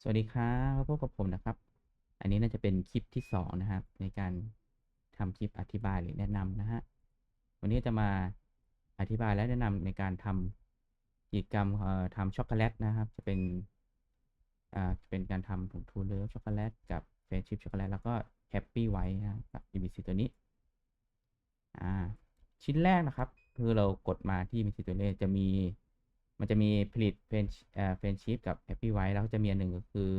สวัสดีครับพบกับผมนะครับ อันนี้น่าจะเป็นคลิปที่สองนะครับ ในการทำคลิปอธิบายหรือแนะนำนะฮะ วันนี้จะมาอธิบายและแนะนำในการทำกิจกรรมเอ่อทำช็อกโกแลตนะครับ จะเป็นอ่าจะเป็นการทำผงทูเลอร์ช็อกโกแลตกับเฟรนชิพช็อกโกแลตแล้วก็แฮปปี้ไวท์นะครับกับ EBC ตัวนี้อ่าชิ้นแรกนะครับ คือเรากดมาที่ EBC ตัวนี้จะมี มันจะมีผลิตเฟรนช์เอ่อเฟรนชิพกับแฮปปี้ไวท์แล้วก็จะมีอันหนึ่งก็คือ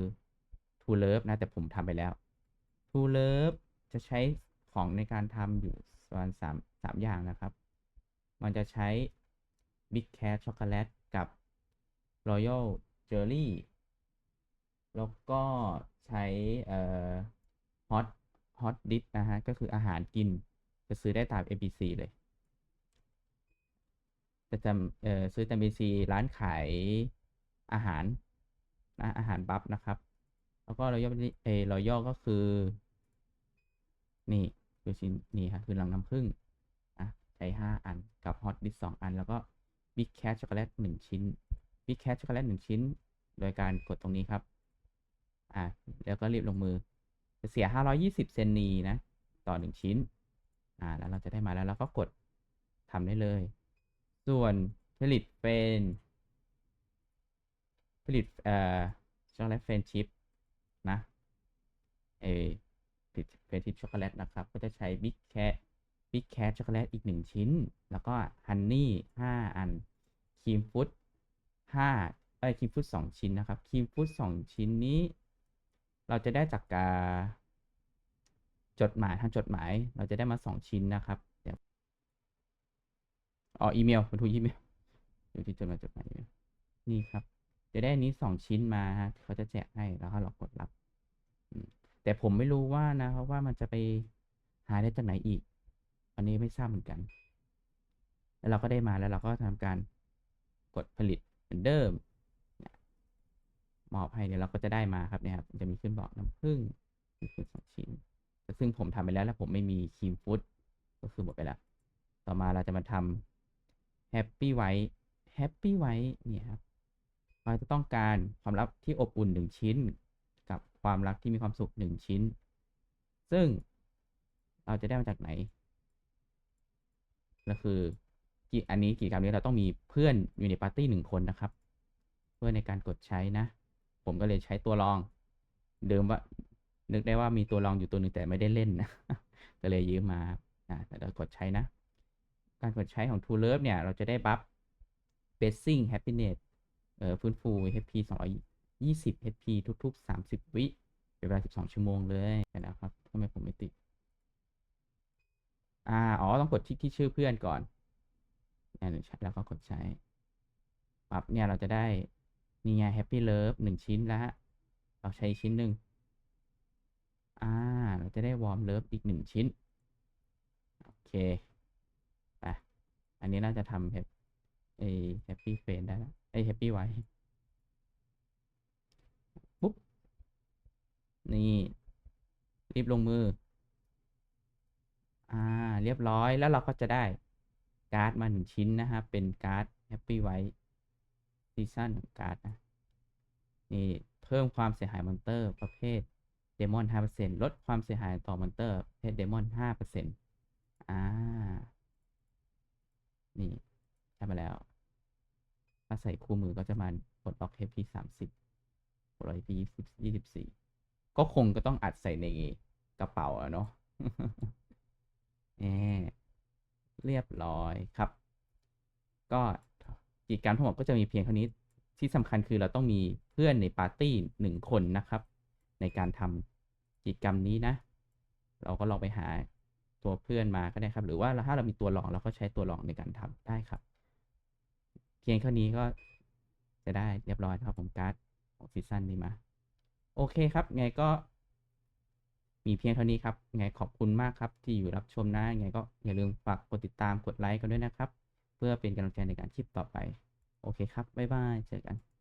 ทูเลิฟนะ แต่ผมทำไปแล้วทูเลิฟจะใช้ของในการทำอยู่ประมาณสามสามอย่างนะครับ มันจะใช้ Big Cat ช็อกโกแลตกับ Royal Jelly แล้วก็ใช้เอ่อ Hot Hot Dish นะฮะ ก็คืออาหารกิน จะซื้อได้ตาม ABC เลย จะจำเอ่อซื้อตาม ABC ร้านขายอาหารนะอาหารบัฟนะครับ แล้วก็รอยย่อเอรอยย่อก็คือ นี่คือชิ้นนี่ครับคือรังน้ำผึ้งอะใช้ห้าอันกับฮอตดิสสองอัน แล้วก็บิ๊กแคชช็อกโกแลตหนึ่งชิ้นบิ๊กแคชช็อกโกแลตหนึ่งชิ้น โดยการกดตรงนี้ครับ อะแล้วก็รีบลงมือจะเสียห้าร้อยี่สิบเซนนีนะ ต่อหนึ่งชิ้น อ่า แล้วเราจะได้มาแล้วเราก็กดทำได้เลย ส่วนผลิตเป็นผลิตเอ่อช็อกโกแลตเฟรนชิพนะเออผลิตเฟรนชิพช็อกโกแลตนะครับ ก็จะใช้บิ๊กแคทบิ๊กแคทช็อกโกแลตอีกหนึ่งชิ้น แล้วก็ฮันนี่ห้าอันครีมฟุตห้าเอ้ยครีมฟุตสองชิ้นนะครับครีมฟุตสองชิ้นนี้ เราจะได้จากการจดหมายทางจดหมายเราจะได้มาสองชิ้นนะครับ อ๋ออีเมลมาถูอีเมลอยู่ที่จดหมายจดหมายอีเมลนี่ครับ จะได้นี้สองชิ้นมาฮะเขาจะแจกให้แล้วก็เรากดรับแต่ผมไม่รู้ว่านะครับว่ามันจะไปหาได้จากไหนอีก อันนี้ไม่ทราบเหมือนกัน แล้วเราก็ได้มาแล้วเราก็ทำการกดผลิตเหมือนเดิมมอบให้เดี๋ยวเราก็จะได้มาครับเนี่ยครับจะมีขึ้นบอกน้ำผึ้งมีขึ้นสองชิ้นซึ่งผมทำไปแล้วแล้วผมไม่มีครีมฟุตก็คือหมดไปแล้ว ต่อมาเราจะมาทำ แฮปปี้ไวท์แฮปปี้ไวท์เนี่ยครับเราจะต้องการความรักที่อบอุ่นหนึ่งชิ้น กับความรักที่มีความสุขหนึ่งชิ้น ซึ่งเราจะได้มาจากไหน ก็คือกอันนี้กิจกรรมนี้เราต้องมีเพื่อนอยู่ในปาร์ตี้หนึ่งคนนะครับ เพื่อในการกดใช้นะ ผมก็เลยใช้ตัวรอง เดิมว่า นึกได้ว่ามีตัวรองอยู่ตัวหนึ่งแต่ไม่ได้เล่นนะ ก็เลยยืมมาอ่าแต่เรากดใช้นะ การกดใช้ของ True Love เนี่ย เราจะได้บัฟ b e s i n g Happiness เอ่อฟื้นฟู HP 220 HP ทุก ๆ 30 วิเป็นเวลา 12 ชั่วโมงเลยนะครับทำไมผมไม่ติด อ่า อ๋อ ต้องกดที่ที่ชื่อเพื่อนก่อนนี่ยแล้วก็กดใช้ปั๊บเนี่ยเราจะได้ นี่ไง Happy Love หนึ่งชิ้นแล้วเราใช้ชิ้นหนึ่งอ่า เราจะได้ Warm Love อีกหนึ่งชิ้น โอเค อันนี้น่าจะทำแฮปไอแฮปปี้เฟนได้แล้วไอแฮปปี้ไว้ปุ๊บ นี่ รีบลงมือ อ่า เรียบร้อยแล้วเราก็จะได้การ์ดมาหนึ่งชิ้นนะครับ เป็นการ์ดแฮปปี้ไว้ซีซั่นการ์ดนะ นี่เพิ่มความเสียหายมอนเตอร์ประเภทเดมอน5%ลดความเสียหายต่อมอนเตอร์ประเภทเดมอน5%อ่า นี่ได้มาแล้ว ถ้าใส่คู่มือก็จะมาปลดล็อก HP สามสิบปลดล็อก HP ยี่สิบสี่ก็คงก็ต้องอัดใส่ในกระเป๋าเนาะแหมเรียบร้อยครับ ก็กิจกรรมทั้งหมดก็จะมีเพียงเท่านี้ที่สำคัญคือเราต้องมีเพื่อนในปาร์ตี้หนึ่งคนนะครับ ในการทำกิจกรรมนี้นะ เราก็ลองไปหา ตัวเพื่อนมาก็ได้ครับ หรือว่าถ้าเรามีตัวรองเราก็ใช้ตัวรองในการทำได้ครับเพียงเท่านี้ก็จะได้เรียบร้อยครับผมการ์ดของซีซั่นนี้มา โอเคครับ ไงก็ มีเพียงเท่านี้ครับ ไงขอบคุณมากครับที่อยู่รับชมนะ ไงก็อย่าลืมฝากกดติดตามกดไลค์กันด้วยนะครับ เพื่อเป็นกำลังใจในการคลิปต่อไป โอเคครับ บ๊ายบาย เจอกัน